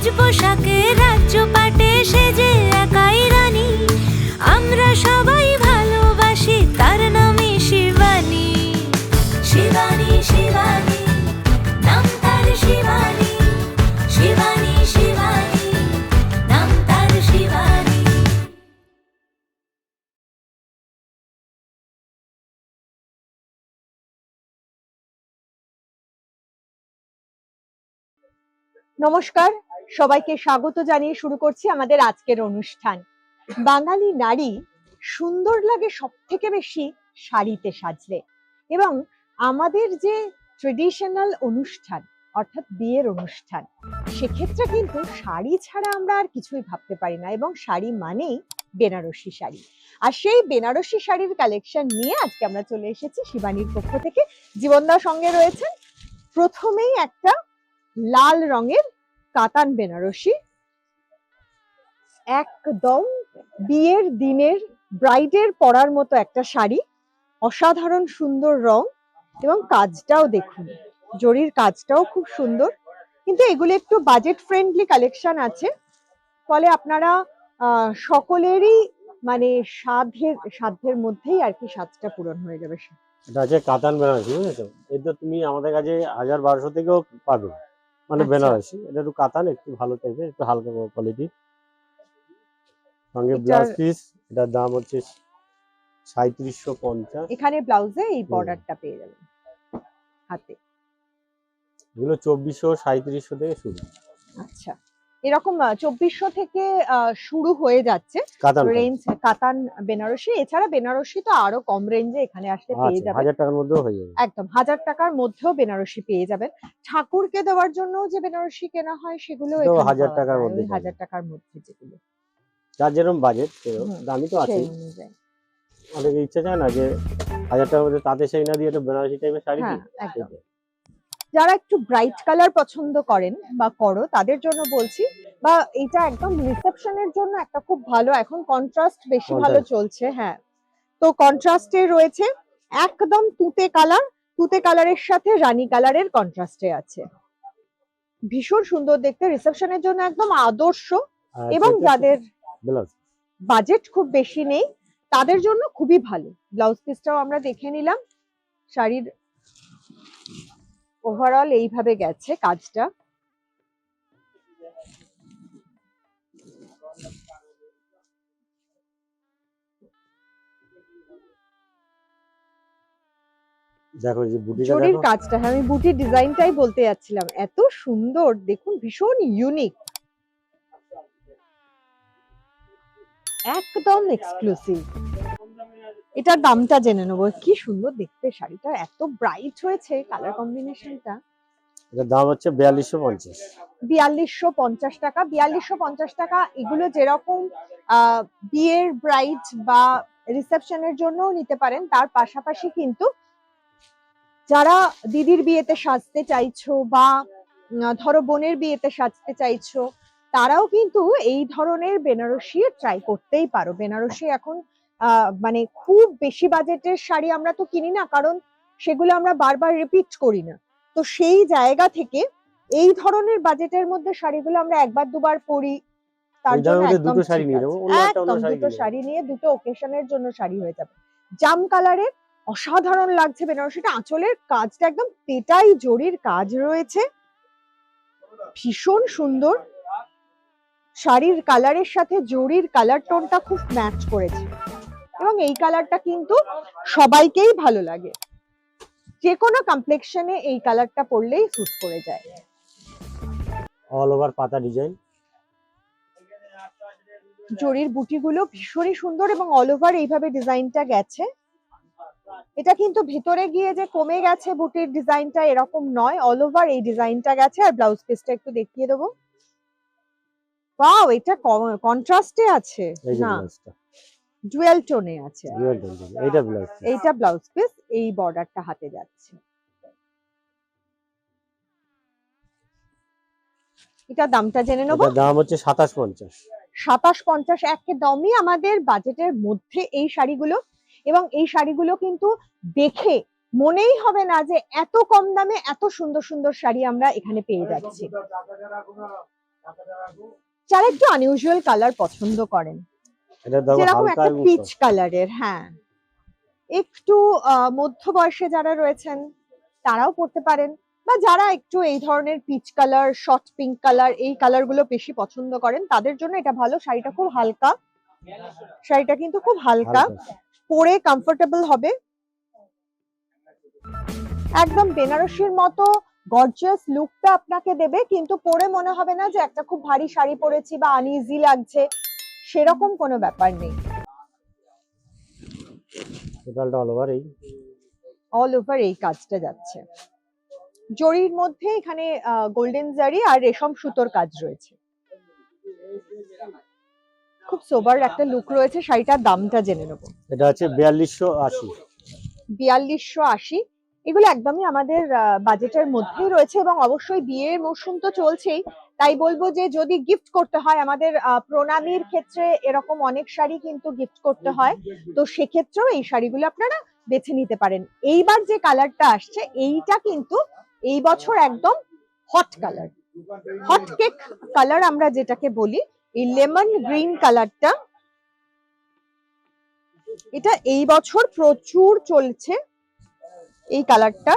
সাজ পোশাকে রাজ্য পাটে সেজে একাই রানী। আমরা সবাই ভালোবাসি, তার নাম শিবানী। শিবানী শিবানী, নাম তার শিবানী। নমস্কার। সবাইকে স্বাগত জানিয়ে শুরু করছি আমাদের আজকের অনুষ্ঠান। বাঙালি নারী সুন্দর লাগে সব থেকে বেশি শাড়িতে সাজলে এবং আমাদের যে ট্রেডিশনাল অনুষ্ঠান, অর্থাৎ বিয়ের অনুষ্ঠান, সেক্ষেত্রে কিন্তু শাড়ি ছাড়া আমরা আর কিছুই ভাবতে পারি না এবং শাড়ি মানেই বেনারসি শাড়ি। আর সেই বেনারসি শাড়ির কালেকশন নিয়ে আজকে আমরা চলে এসেছি শিবানীর পক্ষ থেকে। জীবনদার সঙ্গে রয়েছেন। প্রথমেই একটা লাল রঙের কাতান বেনারসি। একদম বিয়ের দিনের ব্রাইডের পরার মতো একটা শাড়ি, অসাধারণ সুন্দর রং এবং কাজটাও দেখুন। জরির কাজটাও খুব সুন্দর। কিন্তু এগুলো একটু বাজেট ফ্রেন্ডলি কালেকশন আছে। ফলে আপনারা সকলেরই মানে সাধ্যের সাধ্যের মধ্যেই আর কি সাজটা পূরণ হয়ে যাবে। এটা আছে কাতান বেনারসি, বুঝেছ? এটা তুমি আমাদের কাছে হাজার বারোশো থেকেও পাবে। মানে আচ্ছা। বেনারসি। এটা একটু কাতান একটু ভালো টাইপের একটু হালকা কোয়ালিটি সঙ্গে ব্লাউজ পিস এটার দাম হচ্ছে সাঁত্রিশশো পঞ্চাশ। এখানে ব্লাউজে এই বর্ডারটা পেয়ে যাবেন হাতে। এগুলো চব্বিশশো সাঁত্রিশশো থেকে শুরু। আচ্ছা। এরকম চব্বিশশো থেকে শুরু হয়ে যাচ্ছে। রেঞ্জ কাতান বেনারসি। এছাড়া বেনারসি তো আরও কম রেঞ্জে এখানে আসলে পেয়ে যাবেন। হাজার টাকার মধ্যেও হয়ে যাবে। একদম হাজার টাকার মধ্যেও বেনারসি পেয়ে যাবেন। ঠাকুরকে দেওয়ার জন্য যে বেনারসি কেনা হয় সেগুলো হাজার টাকার মধ্যে হাজার টাকার মধ্যে যেগুলো। যার যেরকম বাজেট দামি তো আছে অনেকে ইচ্ছা চায় না যে হাজার টাকার মধ্যে তাঁতে সেই না দিয়ে একটা বেনারসি টাইপের শাড়ি হ্যাঁ একদম। যারা একটু ব্রাইট কালার পছন্দ করেন বা করো তাদের জন্য বলছি বা এটা একদম রিসেপশনের জন্য একটা খুব ভালো এখন কন্ট্রাস্ট বেশি ভালো চলছে হ্যাঁ। তো কন্ট্রাস্টে রয়েছে একদম তুতে কালার তুতে কালারের সাথে রানী কালারের কন্ট্রাস্টে আছে। ভীষণ সুন্দর দেখতে রিসেপশনের জন্য একদম আদর্শ এবং যাদের বাজেট খুব বেশি নেই তাদের জন্য খুবই ভালো। ব্লাউজ পিসটাও আমরা দেখে নিলাম শাড়ির ওভারঅল এইভাবে গেছে কাজটা। দেখো যে বুটিটা জরির কাজটা হ্যাঁ আমি বুটির ডিজাইনটাই বলতে যাচ্ছিলাম। এত সুন্দর দেখুন ভীষণ ইউনিক একদম এক্সক্লুসিভ এটার দামটা জেনে নেব। কি সুন্দর দেখতে শাড়িটা এত ব্রাইট হয়েছে কালার কম্বিনেশনটা এটার দাম হচ্ছে বিয়াল্লিশশো পঞ্চাশ। বিয়াল্লিশশো পঞ্চাশ টাকা বিয়াল্লিশশো পঞ্চাশ টাকা এগুলো যেরকম বিয়ের ব্রাইড বা রিসেপশনের জন্যও নিতে পারেন তার পাশাপাশি কিন্তু যারা দিদির বিয়েতে সাজতে চাইছো বা ধরো বোনের বিয়েতে সাজতে চাইছো তারাও কিন্তু এই ধরনের বেনারসি ট্রাই করতেই পারো। বেনারসি এখন মানে খুব বেশি বাজেটের শাড়ি আমরা তো কিনি না কারণ সেগুলো আমরা বারবার রিপিট করি না। তো সেই জায়গা থেকে এই ধরনের বাজেটের মধ্যে শাড়িগুলো আমরা একবার দুবার পরি তার ওই দামের জন্য দুটো শাড়ি নিয়ে আছে। নেব, অন্য একটা অন্য একদম দুটো শাড়ি নিয়ে দুটো ওকেশনের জন্য শাড়ি হয়ে যাবে। জাম কালারের অসাধারণ লাগছে বেনারসিটা আঁচলের কাজটা একদম পেটাই জরির কাজ রয়েছে। ভীষণ সুন্দর শাড়ির কালারের সাথে জরির কালার টোনটা খুব ম্যাচ করেছে। এবং এই কালারটা কিন্তু সবাইকেই ভালো লাগে। যে কোনো কমপ্লেকশনে এই কালারটা পরলেই স্যুট করে যায়। অল ওভার পাতা ডিজাইন জরির বুটিগুলো ভীষণই সুন্দর এবং অল ওভার এইভাবে ডিজাইনটা গেছে। এটা কিন্তু ভিতরে গিয়ে যে কমে গেছে বুটির ডিজাইনটা এরকম নয়। অল ওভার এই ডিজাইনটা গেছে। আর ব্লাউজ পিসটা একটু দেখিয়ে দেবো। ওয়াও এটা কন্ট্রাস্টে আছে। না। জুয়েল টোনে আছে ডুয়াল টোন এইটা ব্লাউজ এইটা ব্লাউজ পিস এই বর্ডারটা হাতে যাচ্ছে। এটা দামটা জেনে নেব? দাম হচ্ছে সাতাশ পঞ্চাশ। সাতাশ পঞ্চাশ একদমই আমাদের বাজেটের মধ্যে এই শাড়িগুলো। এবং এই শাড়িগুলো কিন্তু দেখে মনেই হবে না যে এত কম দামে এত সুন্দর সুন্দর শাড়ি আমরা এখানে পেয়ে যাচ্ছি। যারা একটু আনইউজুয়াল কালার পছন্দ করেন যেরকম একটা পিচ কালারের হ্যাঁ। একটু মধ্য বয়সে যারা রয়েছেন তারাও পড়তে পারেন। বা যারা একটু এই ধরনের peach colour short pink colour এই কালারগুলো বেশি পছন্দ করেন তাদের জন্য এটা ভালো। শাড়িটা খুব হালকা। শাড়িটা কিন্তু খুব হালকা। পরে কমফোর্টেবল হবে। একদম বেনারসির মতো গর্জিয়াস লুকটা আপনাকে দেবে কিন্তু পরে মনে হবে না যে একটা খুব ভারী শাড়ি পরেছি বা আনইজি লাগছে। সেরকম কোনো ব্যাপার নেই। টোটালটা অল ওভার এই। অল ওভার এই কাজটা যাচ্ছে। জরির মধ্যে এখানে গোল্ডেন জারি আর রেশম সুতোর কাজ রয়েছে। খুব সোবার একটা লুক রয়েছে শাড়িটার দামটা জেনে নেব। এটা হচ্ছে বিয়াল্লিশশো আশি। বিয়াল্লিশশো আশি। এগুলো একদমই আমাদের বাজেটের মধ্যেই রয়েছে এবং অবশ্যই বিয়ের মরশুম তো চলছেই। তাই বলব যে যদি গিফট করতে হয়, আমাদের প্রণামীর ক্ষেত্রে এরকম অনেক শাড়ি কিন্তু গিফট করতে হয়। তো সেক্ষেত্রেও এই শাড়িগুলো আপনারা বেছে নিতে পারেন। এইবার যে কালারটা আসছে, এইটা কিন্তু এই বছর একদম hot colour hot cake colour আমরা যেটাকে বলি, এই লেমন গ্রিন কালারটা এটা এই বছর প্রচুর চলছে এই কালারটা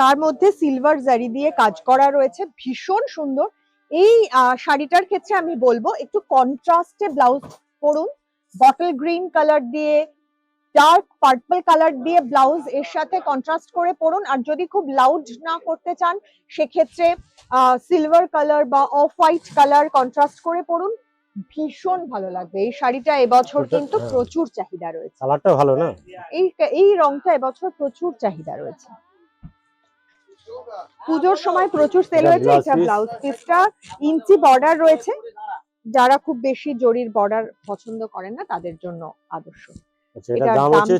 তার মধ্যে সিলভার জারি দিয়ে কাজ করা রয়েছে। ভীষণ সুন্দর। এই শাড়িটার ক্ষেত্রে আমি বলব একটু কন্ট্রাস্টে ব্লাউজ পরুন। বটল গ্রিন কালার দিয়ে ডার্ক পার্পল কালার দিয়ে ব্লাউজ এর সাথে কন্ট্রাস্ট করে পরুন। আর যদি খুব লাউড না করতে চান সেক্ষেত্রে সিলভার কালার বা অফ হোয়াইট কালার কন্ট্রাস্ট করে পরুন। ভীষণ ভালো লাগবে। এই শাড়িটা এবছর কিন্তু হ্যাঁ। প্রচুর চাহিদা রয়েছে। কালারটা ভালো না? এই এই রংটা এবছর প্রচুর চাহিদা রয়েছে। পুজোর সময় প্রচুর সেল হয়েছে এটা ব্লাউজ পিসটা ইঞ্চি বর্ডার রয়েছে। যারা খুব বেশি জরির বর্ডার পছন্দ করেন না তাদের জন্য আদর্শ। আচ্ছা দাম হচ্ছে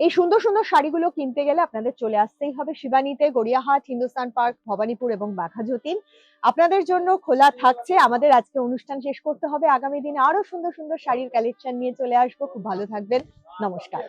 এই সুন্দর সুন্দর শাড়িগুলো কিনতে গেলে আপনাদের চলে আসতেই হবে শিবানীতে গড়িয়াহাট হিন্দুস্তান পার্ক ভবানীপুর এবং বাঘাযতীন আপনাদের জন্য খোলা থাকছে। আমাদের আজকে অনুষ্ঠান শেষ করতে হবে। আগামী দিনে আরও সুন্দর সুন্দর শাড়ির কালেকশন নিয়ে চলে আসব। খুব ভালো থাকবেন। নমস্কার।